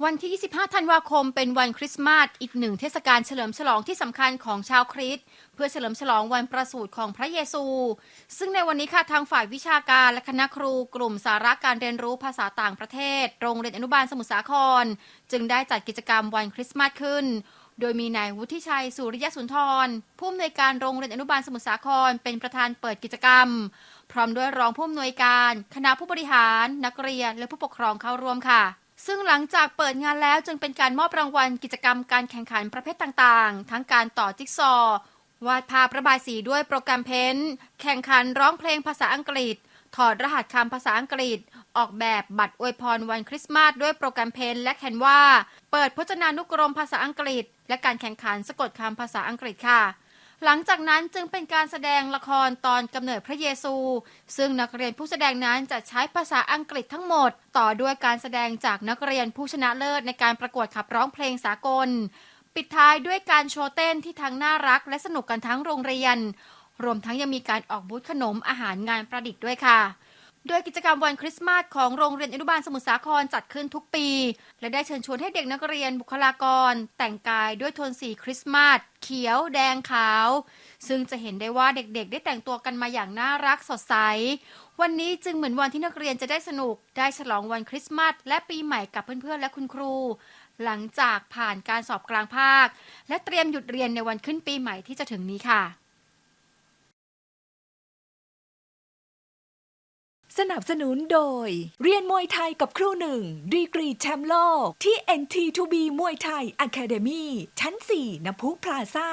วันที่ 25 ธันวาคม เป็นวันคริสต์มาส อีกหนึ่งเทศกาลเฉลิมฉลองที่สำคัญของชาวคริสต์ เพื่อเฉลิมฉลองวันประสูติของพระเยซู ซึ่งในวันนี้ค่ะทางฝ่ายวิชาการและคณะครูกลุ่มสาระการเรียนรู้ภาษาต่างประเทศ โรงเรียนอนุบาลสมุทรสาคร จึงได้จัดกิจกรรมวันคริสต์มาสขึ้น โดยมีนายวุฒิชัยสุริยสุนทร ผู้อำนวยการโรงเรียนอนุบาลสมุทรสาคร เป็นประธานเปิดกิจกรรม พร้อมด้วยรองผู้อำนวยการ คณะผู้บริหาร นักเรียนและผู้ปกครองเข้าร่วมค่ะ ซึ่งหลังจากเปิดงานแล้วจึงเป็นการมอบรางวัลกิจกรรมการแข่งขันประเภทต่างๆ ทั้งการต่อจิ๊กซอว์วาดภาพระบายสีด้วยโปรแกรมเพ้นท์แข่งขันร้องเพลงภาษาอังกฤษ ถอดรหัสคำภาษาอังกฤษ ออกแบบบัตรอวยพรวันคริสต์มาสด้วยโปรแกรมเพนและแคนวาเปิดพจนานุกรมภาษาอังกฤษ และการแข่งขันสะกดคำภาษาอังกฤษค่ะ หลังจากนั้นจึงเป็นการแสดงละครตอนกำเนิดพระเยซู ซึ่งนักเรียนผู้แสดงนั้นจะใช้ภาษาอังกฤษทั้งหมด ต่อด้วยการแสดงจากนักเรียนผู้ชนะเลิศในการประกวดขับร้องเพลงสากล ปิดท้ายด้วยการโชว์เต้นที่ทั้งน่ารักและสนุกกันทั้งโรงเรียน รวมทั้งยังมีการออกบูธขนมอาหารงานประดิษฐ์ด้วยค่ะโดยกิจกรรมวันคริสต์มาสของโรงเรียนอนุบาลสมุทรสาครจัดขึ้นทุกปี และได้เชิญชวนให้เด็กนักเรียนบุคลากร แต่งกายด้วยโทนสีคริสต์มาส ขียวแดงขาว ซึ่งจะเห็นได้ว่าเด็กๆ ได้แต่งตัวกันมาอย่างน่ารักสดใส วันนี้จึงเหมือนวันที่นักเรียนจะได้สนุก ได้ฉลองวันคริสต์มาสและปีใหม่กับเพื่อนๆและคุณครู หลังจากผ่านการสอบกลางภาค และเตรียมหยุดเรียนในวันขึ้นปีใหม่ที่จะถึงนี้ค่ะ สนับสนุนโดย เรียนมวยไทยกับครูหนึ่ง ดีกรีแชมป์โลกที่ NT2B มวยไทย Academy ชั้น 4นพุพลาซ่า